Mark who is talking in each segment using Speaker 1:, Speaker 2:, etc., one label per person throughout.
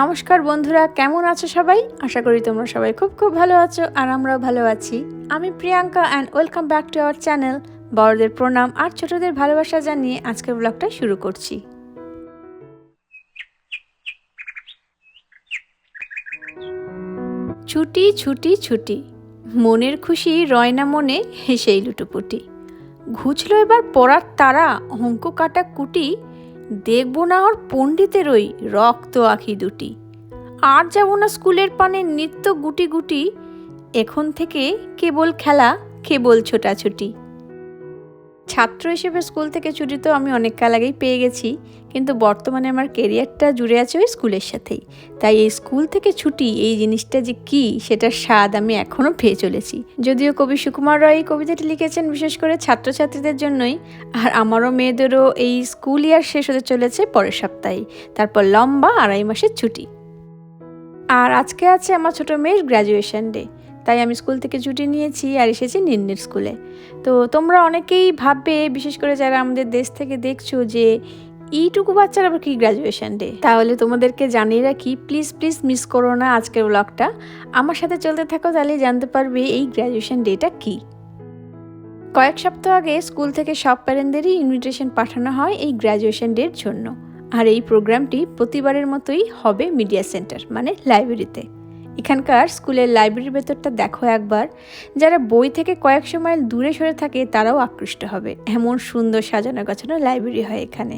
Speaker 1: নমস্কার বন্ধুরা, কেমন আছো সবাই? আশা করি তোমরা সবাই খুব খুব ভালো আছো আর আমরাও ভালো আছি। আমি Priyanka and welcome back to our channel বড়দের প্রণাম আর ছোটদের ভালোবাসা জানিয়ে আজকের ব্লগটা শুরু করছি। ছুটি ছুটি ছুটি। মনের খুশি রয়না মনে হেসেই লুটোপুটি। ঘুচলো এবার পড়ার তারা, অঙ্ক কাটা কুটি দেখব না ওর পণ্ডিতেরই রক্ত আঁখি দুটি। আর যাব না স্কুলের পানে নিত্য গুটি গুটি, এখন থেকে কেবল খেলা, কেবল ছোটাছুটি। ছাত্র হিসেবে স্কুল থেকে ছুটি তো আমি অনেক কাল আগেই পেয়ে গেছি, কিন্তু বর্তমানে আমার কেরিয়ারটা জুড়ে আছে ওই স্কুলের সাথেই। তাই এই স্কুল থেকে ছুটি, এই জিনিসটা যে কি, সেটার স্বাদ আমি এখনও পেয়ে চলেছি। যদিও কবি সুকুমার রায় এই কবিতাটি লিখেছেন বিশেষ করে ছাত্রছাত্রীদের জন্যই, আর আমারও মেয়েদেরও এই স্কুল ইয়ার শেষ হতে চলেছে পরের সপ্তাহে তারপর লম্বা আড়াই মাসের ছুটি। আর আজকে আছে আমার ছোট মেয়ের গ্র্যাজুয়েশন ডে তাই আমি স্কুল থেকে ছুটি নিয়েছি আর এসেছি নিন্নের স্কুলে। তো তোমরা অনেকেই ভাববে, বিশেষ করে যারা আমাদের দেশ থেকে দেখছ, যে এইটুকু বাচ্চার আবার কি গ্র্যাজুয়েশন ডে তাহলে তোমাদেরকে জানিয়ে রাখি প্লিজ প্লিজ মিস করো না আজকের ব্লগটা আমার সাথে চলতে থাকো, তাহলে জানতে পারবে এই গ্র্যাজুয়েশন ডেটা কি। কয়েক সপ্তাহ আগে স্কুল থেকে সব প্যারেন্টদেরই ইনভিটেশন পাঠানো হয় এই গ্র্যাজুয়েশন ডের জন্য। আর এই প্রোগ্রামটি প্রতিবারের মতোই হবে মিডিয়া সেন্টার মানে লাইব্রেরিতে এখানকার স্কুলের লাইব্রেরির ভেতরটা দেখো একবার। যারা বই থেকে কয়েকশো মাইল দূরে সরে থাকে, তারাও আকৃষ্ট হবে। এমন সুন্দর সাজানো গাছানো লাইব্রেরি হয় এখানে।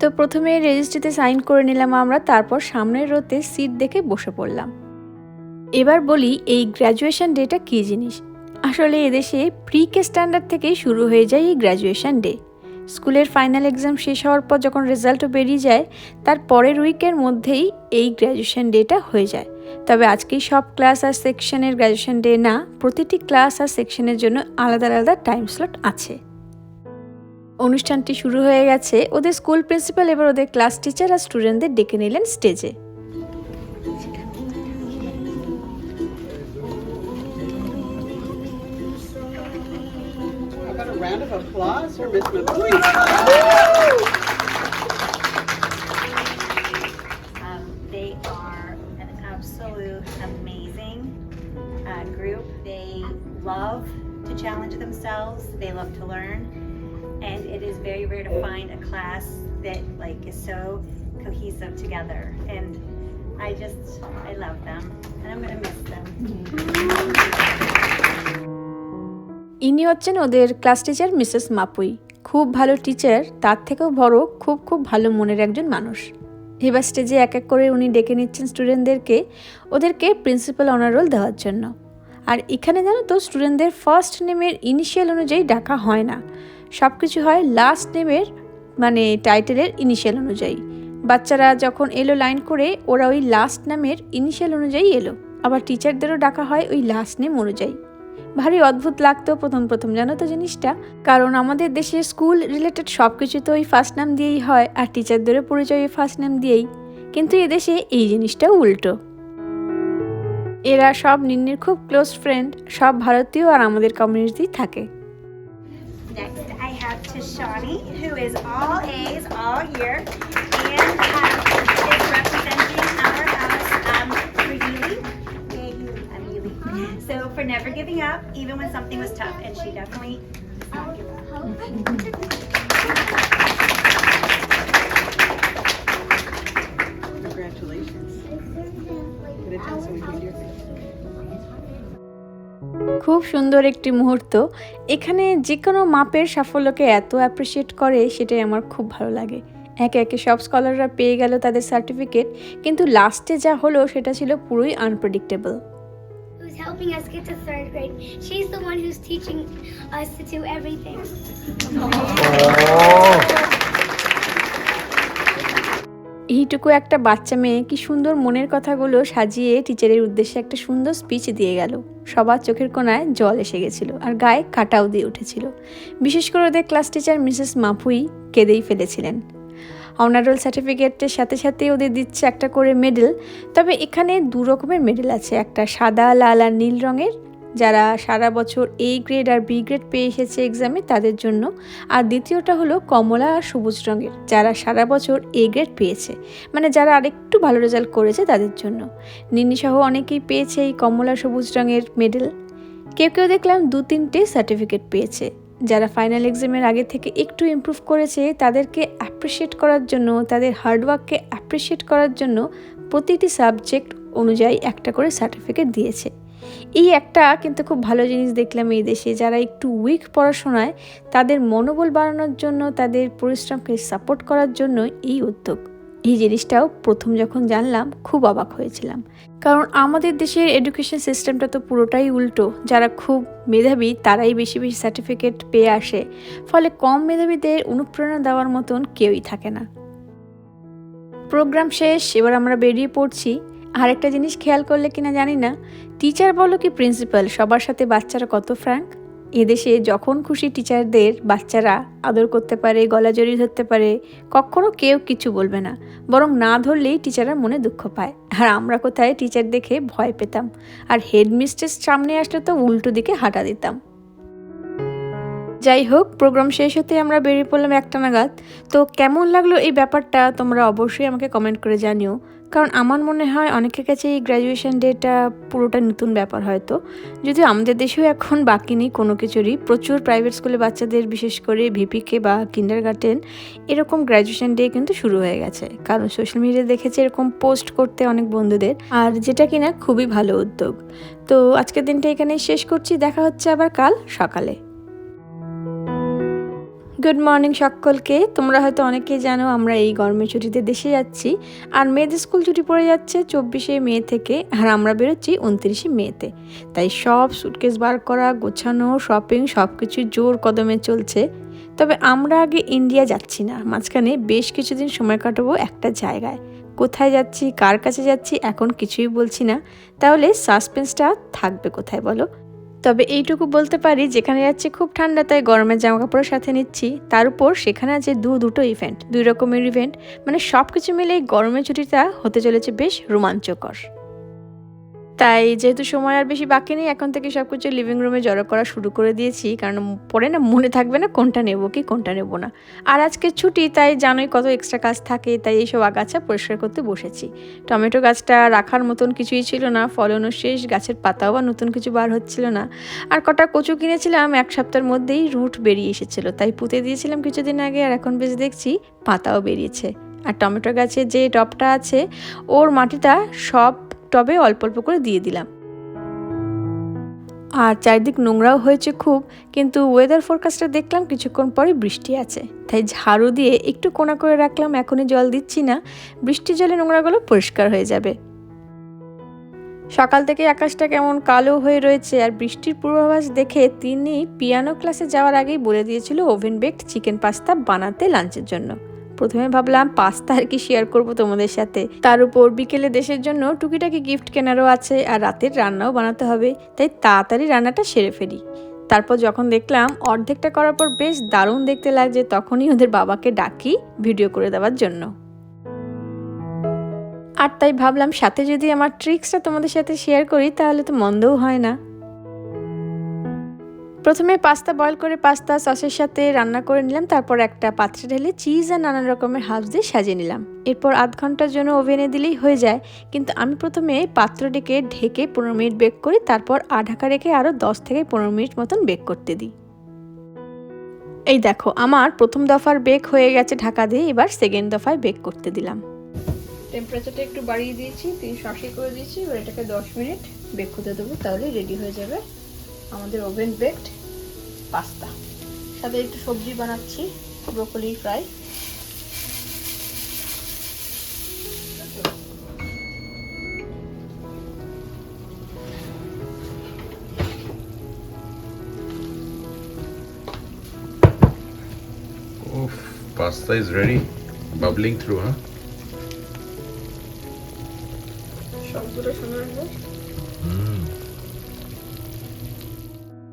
Speaker 1: তো প্রথমে রেজিস্ট্রিতে সাইন করে নিলাম আমরা, তারপর সামনের রোতে সিট দেখে বসে পড়লাম। এবার বলি, এই গ্র্যাজুয়েশন ডেটা কী জিনিস? আসলে এদেশে প্রি কে স্ট্যান্ডার্ড থেকেই শুরু হয়ে যায় এই গ্র্যাজুয়েশন ডে। স্কুলের ফাইনাল এক্সাম শেষ হওয়ার পর যখন রেজাল্টও বেরিয়ে যায়, তার পরের উইকের মধ্যেই এই গ্র্যাজুয়েশন ডেটা হয়ে যায়। তবে আজকেই সব ক্লাস আর সেকশনের গ্র্যাজুয়েশন ডে না, প্রতিটি ক্লাস আর সেকশনের জন্য আলাদা আলাদা টাইম স্লট আছে। অনুষ্ঠানটি শুরু হয়ে গেছে, ওদের স্কুল প্রিন্সিপাল এবার ওদের ক্লাস টিচার আর স্টুডেন্টদের ডেকে নিলেন স্টেজে।
Speaker 2: Round of applause for Miss Mapui?
Speaker 3: Um, they are an absolute amazing uh, group. They love to challenge themselves. They love to learn, and it is very rare to find a class that like is so cohesive together. And I just I love them, and I'm gonna miss them.
Speaker 1: ইনি হচ্ছেন ওদের class teacher Mrs মাপুই। খুব ভালো teacher, তার থেকেও বড়, খুব খুব ভালো মনের একজন মানুষ। এবার স্টেজে এক এক করে উনি ডেকে নিচ্ছেন স্টুডেন্টদেরকে ওদেরকে প্রিন্সিপাল অনার রোল দেওয়ার জন্য। আর এখানে জানো তো স্টুডেন্টদের ফার্স্ট নেমের ইনিশিয়াল অনুযায়ী ডাকা হয় না। সব কিছু হয় লাস্ট নেমের মানে টাইটেলের ইনিশিয়াল অনুযায়ী। বাচ্চারা যখন এলো লাইন করে, ওরা ওই লাস্ট নামের ইনিশিয়াল অনুযায়ী এলো। আবার টিচারদেরও ডাকা হয় ওই লাস্ট নেম অনুযায়ী। ভারী অদ্ভুত লাগতো প্রথম প্রথম জানো তো জিনিসটা? কারণ আমাদের দেশে স্কুল রিলেটেড সব কিছু তো ওই ফার্স্ট নাম দিয়েই হয় আর টিচারদেরও পরিচয় ওই ফার্স্ট নাম দিয়েই। কিন্তু এদেশে এই জিনিসটা উল্টো। এরা সব নিন্নির খুব ক্লোজ ফ্রেন্ড সব ভারতীয় আর আমাদের কমিউনিটি থাকে।
Speaker 3: Next, I have Tishani, who is all A's all year, and um, for never giving up, even when something was tough, and she definitely.
Speaker 1: খুব সুন্দর একটি মুহূর্ত। এখানে যে কোনো মাপের সাফল্যকে এত অ্যাপ্রিসিয়েট করে সেটাই আমার খুব ভালো লাগে। একে একে সব স্কলাররা পেয়ে গেল তাদের সার্টিফিকেট কিন্তু লাস্টে যা হলো সেটা ছিল পুরোই unpredictable
Speaker 4: helping us get to third grade. She's the one who's teaching us to do everything.
Speaker 1: এইটুকু একটা বাচ্চা মেয়ে কি সুন্দর মনের কথাগুলো সাজিয়ে টিচারের উদ্দেশ্যে একটা সুন্দর স্পিচ দিয়ে গেল সবার চোখের কোনায় জল এসে গেছিল আর গায়ে কাটাও দিয়ে উঠেছিল বিশেষ করে ওদের ক্লাস টিচার মিসেস মাফুই কেঁদেই ফেলেছিলেন অনার রোল সার্টিফিকেটের সাথে সাথে ওদের দিচ্ছে একটা করে মেডেল তবে এখানে দু রকমের মেডেল আছে, একটা সাদা, লাল আর নীল রঙের। যারা সারা বছর এ গ্রেড আর বি গ্রেড পেয়ে এসেছে এক্সামে তাদের জন্য। আর দ্বিতীয়টা হলো কমলা আর সবুজ রঙের, যারা সারা বছর এ গ্রেড পেয়েছে। মানে যারা আরেকটু ভালো রেজাল্ট করেছে, তাদের জন্য। নিন্নি সহ অনেকেই পেয়েছে এই কমলা সবুজ রঙের মেডেল কেউ কেউ দেখলাম দু তিনটে সার্টিফিকেট পেয়েছে। যারা ফাইনাল এক্সামের আগে থেকে একটু ইমপ্রুভ করেছে, তাদেরকে অ্যাপ্রিসিয়েট করার জন্য, তাদের হার্ডওয়ার্ককে অ্যাপ্রিসিয়েট করার জন্য প্রতিটি সাবজেক্ট অনুযায়ী একটা করে সার্টিফিকেট দিয়েছে। এই একটা কিন্তু খুব ভালো জিনিস দেখলাম এই দেশে, যারা একটু উইক পড়াশোনায়, তাদের মনোবল বাড়ানোর জন্য, তাদের পরিশ্রমকে সাপোর্ট করার জন্য এই উদ্যোগ। এই জিনিসটাও প্রথম যখন জানলাম, খুব অবাক হয়েছিলাম। কারণ আমাদের দেশের এডুকেশন সিস্টেমটা তো পুরোটাই উল্টো। যারা খুব মেধাবী, তারাই বেশি বেশি সার্টিফিকেট পেয়ে আসে। ফলে কম মেধাবীদের অনুপ্রেরণা দেওয়ার মতন কেউই থাকে না। প্রোগ্রাম শেষ, এবার আমরা বেরিয়ে পড়ছি। আর একটা জিনিস খেয়াল করলে কিনা জানি না, টিচার বলো কি প্রিন্সিপাল? সবার সাথে বাচ্চারা কত ফ্র্যাঙ্ক? এদেশে যখন খুশি টিচারদের বাচ্চারা আদর করতে পারে গলা জড়িয়ে ধরতে পারে, কখনো কেউ কিছু বলবে না। বরং না ধরলেই টিচাররা মনে দুঃখ পায়। আর আমরা কোথায় টিচার দেখে ভয় পেতাম। আর হেডমিস্ট্রেস সামনে আসলে তো উল্টো দিকে হাঁটা দিতাম। যাই হোক প্রোগ্রাম শেষ হতে আমরা বেরিয়ে পড়লাম একটা নাগাদ। তো কেমন লাগল এই ব্যাপারটা তোমরা অবশ্যই আমাকে কমেন্ট করে জানিও। কারণ আমার মনে হয় অনেকের কাছে এই গ্র্যাজুয়েশন ডেটা পুরোটা নতুন ব্যাপার হয়তো। যদিও আমাদের দেশেও এখন বাকি নেই কোনো কিছুরই। প্রচুর প্রাইভেট স্কুলে বাচ্চাদের, বিশেষ করে ভিপিকে বা কিন্ডার গার্টেন এরকম গ্র্যাজুয়েশন ডে কিন্তু শুরু হয়ে গেছে। কারণ সোশ্যাল মিডিয়ায় দেখেছি এরকম পোস্ট করতে অনেক বন্ধুদের। আর যেটা কিনা খুবই ভালো উদ্যোগ। তো আজকের দিনটা এখানেই শেষ করছি। দেখা হচ্ছে আবার কাল সকালে। গুড মর্নিং সকলকে। তোমরা হয়তো অনেকেই জানো, আমরা এই গরমের ছুটিতে দেশে যাচ্ছি। আর মেয়েদের স্কুল ছুটি পড়ে যাচ্ছে চব্বিশে মে থেকে, আর আমরা বেরোচ্ছি উনত্রিশে মেতে তাই সব সুটকেস বার করা, গোছানো শপিং সব কিছু জোর কদমে চলছে। তবে আমরা আগে ইন্ডিয়া যাচ্ছি না। মাঝখানে বেশ কিছুদিন সময় কাটাবো একটা জায়গায়। কোথায় যাচ্ছি, কার কাছে যাচ্ছি, এখন কিছুই বলছি না। তাহলে সাসপেন্সটা থাকবে কোথায় বলো? তবে এইটুকু বলতে পারি, যেখানে যাচ্ছি খুব ঠান্ডা, তাই গরমের জামা কাপড়ের সাথে নিচ্ছি। তার উপর সেখানে আছে দু, দুটো ইভেন্ট দুই রকমের ইভেন্ট মানে সব কিছু মিলে গরমের ছুটিটা হতে চলেছে বেশ রোমাঞ্চকর। তাই যেহেতু সময় আর বেশি বাকি নেই, এখন থেকে সব কিছু লিভিং রুমে জড়ো করা শুরু করে দিয়েছি। কারণ পরে না মনে থাকবে না কোনটা নেব কি, কোনটা নেব না। আর আজকে ছুটি, তাই জানোই কত এক্সট্রা কাজ থাকে, তাই এইসব আগাছা পরিষ্কার করতে বসেছি। টমেটো গাছটা রাখার মতন কিছুই ছিল না ফলনও শেষ, গাছের পাতাও বা নতুন কিছু বার হচ্ছিল না। আর কটা কচু কিনেছিলাম, এক সপ্তাহের মধ্যেই রুট বেরিয়ে এসেছিল, তাই পুঁতে দিয়েছিলাম কিছুদিন আগে, আর এখন বেশ দেখছি পাতাও বেরিয়েছে। আর টমেটো গাছে যে টবটা আছে, ওর মাটিটা সব টবে অল্প অল্প করে দিয়ে দিলাম। আর চারিদিক নোংরাও হয়েছে খুব, কিন্তু ওয়েদার ফোরকাস্টটা দেখলাম কিছুক্ষণ পরে বৃষ্টি আছে। তাই ঝাড়ু দিয়ে একটু কোনা করে রাখলাম, এখনই জল দিচ্ছি না। বৃষ্টির জলে নোংরাগুলো পরিষ্কার হয়ে যাবে। সকাল থেকে আকাশটা কেমন কালো হয়ে রয়েছে, আর বৃষ্টির পূর্বাভাস দেখে তিনি পিয়ানো ক্লাসে যাওয়ার আগেই বলে দিয়েছিল ওভেন বেকড চিকেন পাস্তা বানাতে লাঞ্চের জন্য। প্রথমে ভাবলাম পাস্তা আর কি শেয়ার করব তোমাদের সাথে। তার উপর বিকেলে দেশের জন্য টুকিটাকি গিফট কেনারও আছে আর রাতের রান্নাও বানাতে হবে। তাই তাড়াতাড়ি রান্নাটা সেরে ফেলি। তারপর যখন দেখলাম অর্ধেকটা করার পর বেশ দারুণ দেখতে লাগছে, তখনই ওদের বাবাকে ডাকি ভিডিও করে দেওয়ার জন্য। আর তাই ভাবলাম সাথে যদি আমার ট্রিক্সটা তোমাদের সাথে শেয়ার করি, তাহলে তো মন্দও হয় না। প্রথমে পাস্তা বয়ল করে পাস্তা সসের সাথে রান্না করে নিলাম, তারপর একটা পাত্রে ঢেলে চিজ আর নানান রকমের হার্বস দিয়ে সাজিয়ে নিলাম। এরপর আধ ঘণ্টার জন্য ওভেনে দিলেই হয়ে যায়। কিন্তু আমি প্রথমে পাত্রটিকে ঢেকে পনেরো মিনিট বেক করি, তারপর আঢাকা রেখে আরও দশ থেকে পনেরো মিনিট মতন বেক করতে দিই। এই দেখো, আমার প্রথম দফার বেক হয়ে গেছে ঢাকা দিয়ে, এবার সেকেন্ড দফায় বেক করতে দিলাম। টেম্পারেচারটা একটু বাড়িয়ে দিয়েছি তিরিশ আশি করে দিয়েছি, এবার এটাকে দশ মিনিট বেক হতে দেবো, তাহলে রেডি হয়ে যাবে আমাদের ওভেন বেকড পাস্তা সাথে একটু সবজি বানাচ্ছি broccoli fry
Speaker 5: pasta is ready. Bubbling through, huh?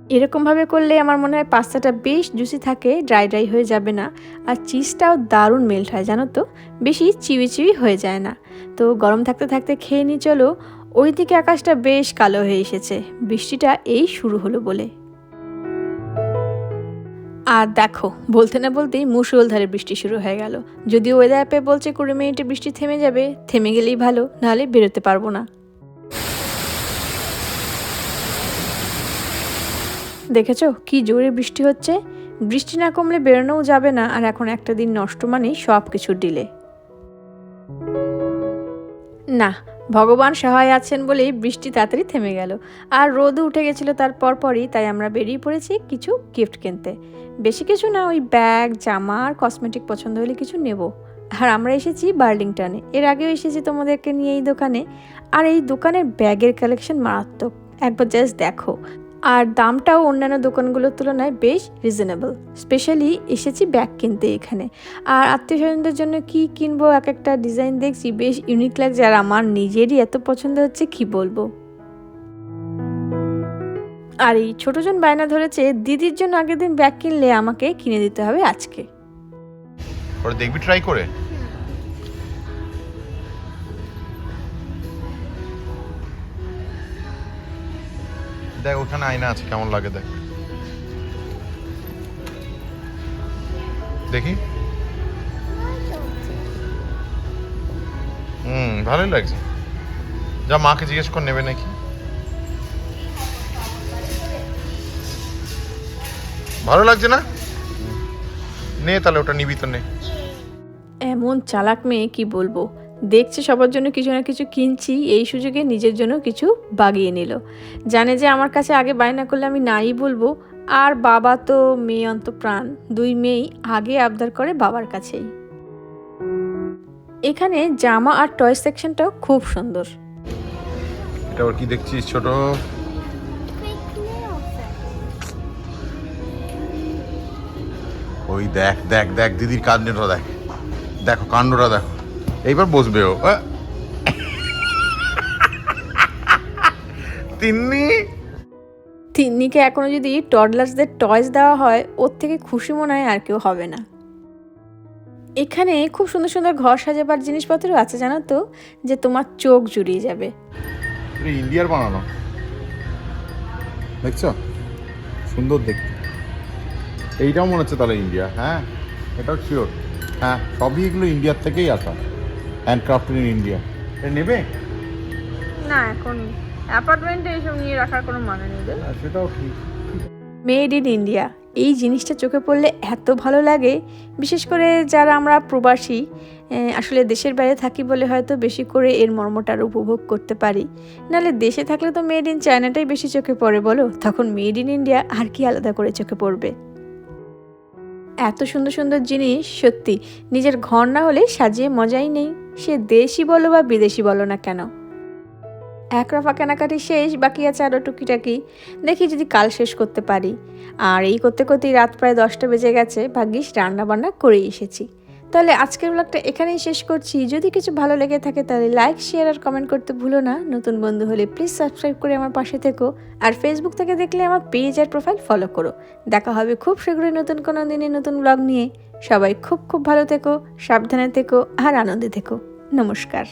Speaker 1: এরকমভাবে করলে আমার মনে হয় পাস্তাটা বেশ জুসি থাকে, ড্রাই ড্রাই হয়ে যাবে না। আর চিজটাও দারুণ মেল্ট হয়, জানো তো? বেশি চিউই চিবি হয়ে যায় না। তো গরম থাকতে থাকতে খেয়ে নিই চলো, ওইদিকে আকাশটা বেশ কালো হয়ে এসেছে। বৃষ্টিটা এই শুরু হলো বলে। আর দেখো, বলতে না বলতেই মুষলধারে বৃষ্টি শুরু হয়ে গেল। যদিও ওয়েদার অ্যাপে বলছে কুড়ি মিনিটে বৃষ্টি থেমে যাবে, থেমে গেলেই ভালো, নাহলে বেরোতে পারব না। দেখেছ? কি জোরে বৃষ্টি হচ্ছে? বৃষ্টি না কমলে বেরোনোও যাবে না, আর এখন একটা দিন নষ্ট মানেই সব কিছু ডিলে। না, ভগবান সহায় আছেন বলেই বৃষ্টি তাড়াতাড়ি থেমে গেল। আর রোদও উঠে গেছিল তার পরপরই, তাই আমরা বেরিয়ে পড়েছি কিছু গিফট কিনতে। বেশি কিছু না, ওই ব্যাগ, জামা আর কসমেটিক পছন্দ হলে কিছু নেব। আর আমরা এসেছি বার্লিংটনে। এর আগেও এসেছি তোমাদেরকে নিয়ে এই দোকানে। আর এই দোকানের ব্যাগের কালেকশন মারাত্মক। একবার জাস্ট দেখো। আর দামটাও অন্যান্য দোকানগুলোর তুলনায় বেশ রিজনেবল স্পেশালি এসেছি ব্যাগ কিনতে এখানে। আর আত্মীয় স্বজনদের জন্য কি কিনবো, এক একটা ডিজাইন দেখছি, বেশ ইউনিক লাগছে। আর আমার নিজেরই এত পছন্দ হচ্ছে, কি বলব? আর এই ছোটজন বায়না ধরেছে, দিদির জন্য আগের দিন ব্যাগ কিনলে আমাকে কিনে দিতে হবে আজকে।
Speaker 5: ওরা দেখবি ট্রাই করে। দেখ, ওখানে আয়না আছে, কেমন লাগে দেখ। দেখি। হুম, ভালোই লাগছে। যা মাকে জিজ্ঞেস করে, নেবে নাকি? ভালো লাগছে না? নে তাহলে, ওটা নিবি তো নে।
Speaker 1: এমন চালাক মেয়ে, কি বলব? দেখছে সবার জন্য কিছু না কিছু কিনছি, এই সুযোগে নিজের জন্য কিছু বাগিয়ে নিল। জানে যে আমার কাছে আগে বায়না করলে আমি নাই বলব, আর বাবা তো মেয়ে অন্ত প্রাণ দুই মেয়েই আগে আবদার করে বাবার কাছেই। এখানে জামা আর টয় সেকশনটাও খুব সুন্দর।
Speaker 5: এটা কি দেখছিস ছোট? ওই দেখ দেখ দেখ, দিদির কাণ্ডটা দেখ। দেখো, কাণ্ডটা দেখো। এইবার বসবে ও। তিন্নি?
Speaker 1: তিন্নিকে এখনও যদি টডলার্সদের টয়স দেওয়া হয় ওর থেকে খুশি মনে হয় আর কেউ হবে না। এখানে খুব সুন্দর সুন্দর ঘর সাজাবার জিনিসপত্র আছে জানো তো যে তোমার চোখ জুড়িয়ে যাবে।
Speaker 5: ইন্ডিয়ার বানানো। দেখছ? সুন্দর দেখতে। এইটাও মনে হচ্ছে তাহলে ইন্ডিয়া হ্যাঁ? এটাও শিওর হ্যাঁ সবই এগুলো ইন্ডিয়ার থেকেই আসা। হ্যান্ডক্রাফটেড ইন ইন্ডিয়া এটা নেবে?
Speaker 1: না এখন অ্যাপার্টমেন্টে এইসব নিয়ে রাখার কোনো মানে নেই
Speaker 5: সেটাও ঠিক।
Speaker 1: মেড ইন ইন্ডিয়া এই জিনিসটা চোখে পড়লে এত ভালো লাগে। বিশেষ করে যারা আমরা প্রবাসী আসলে দেশের বাইরে থাকি বলে হয়তো বেশি করে এর মর্মটা আরও উপভোগ করতে পারি। নাহলে দেশে থাকলে তো মেড ইন চায়নাটাই বেশি চোখে পড়ে বলো? তখন মেড ইন ইন্ডিয়া আর কি আলাদা করে চোখে পড়বে? এত সুন্দর সুন্দর জিনিস সত্যি। নিজের ঘর না হলে সাজিয়ে মজাই নেই। সে দেশি বলো বা বিদেশি বলো না কেন? এক রফা কেনাকাটি শেষ, বাকি আছে আরও টুকিটাকি। দেখি যদি কাল শেষ করতে পারি। আর এই করতে করতেই রাত প্রায় দশটা বেজে গেছে, ভাগ্যিস রান্নাবান্না করেই এসেছি। তাহলে আজকের ব্লগটা এখানেই শেষ করছি। যদি কিছু ভালো লেগে থাকে তাহলে লাইক শেয়ার আর কমেন্ট করতে ভুলো না। নতুন বন্ধু হলে প্লিজ সাবস্ক্রাইব করে আমার পাশে থেকো। আর ফেসবুক থেকে দেখলে আমার পেজ আর প্রোফাইল ফলো করো। দেখা হবে খুব শীঘ্রই নতুন কোনো দিনে নতুন ব্লগ নিয়ে। সবাই খুব খুব ভালো থেকো, সাবধানে থেকো আর আনন্দে থেকো। নমস্কার।